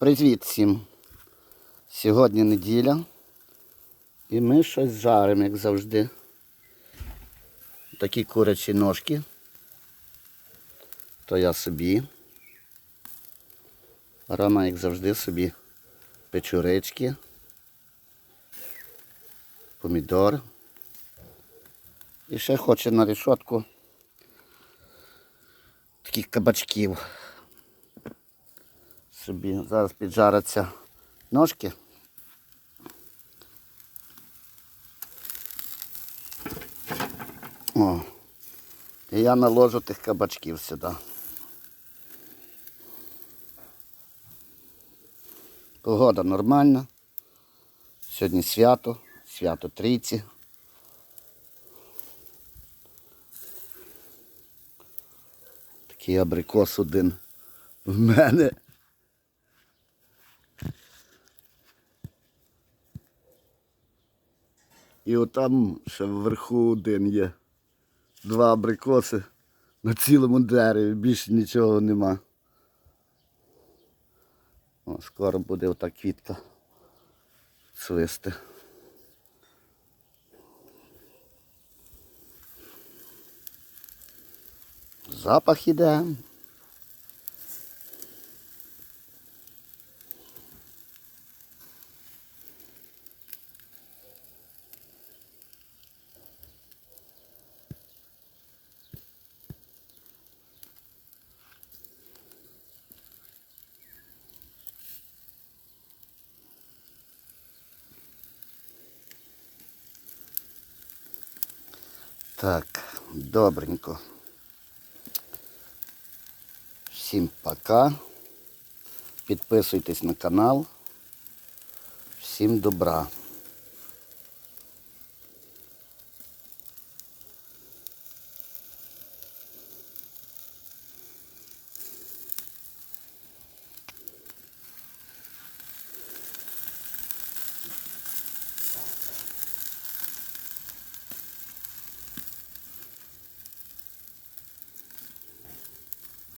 Привіт всім! Сьогодні неділя і ми щось жаримо, як завжди. Такі курячі ножки. То я собі. Рома, як завжди, собі печурички, помідор. І ще хоче на решетку таких кабачків собі зараз піджаряться ножки. О, і я наложу тих кабачків сюди. Погода нормальна. Сьогодні свято, свято трійці. Такий абрикос один в мене. І отам ще вверху один є. Два абрикоси на цілому дереві, більше нічого нема. О, скоро буде ота квітка цвисти. Запах іде. Так, добренько. Всім пока. Підписуйтесь на канал. Всім добра.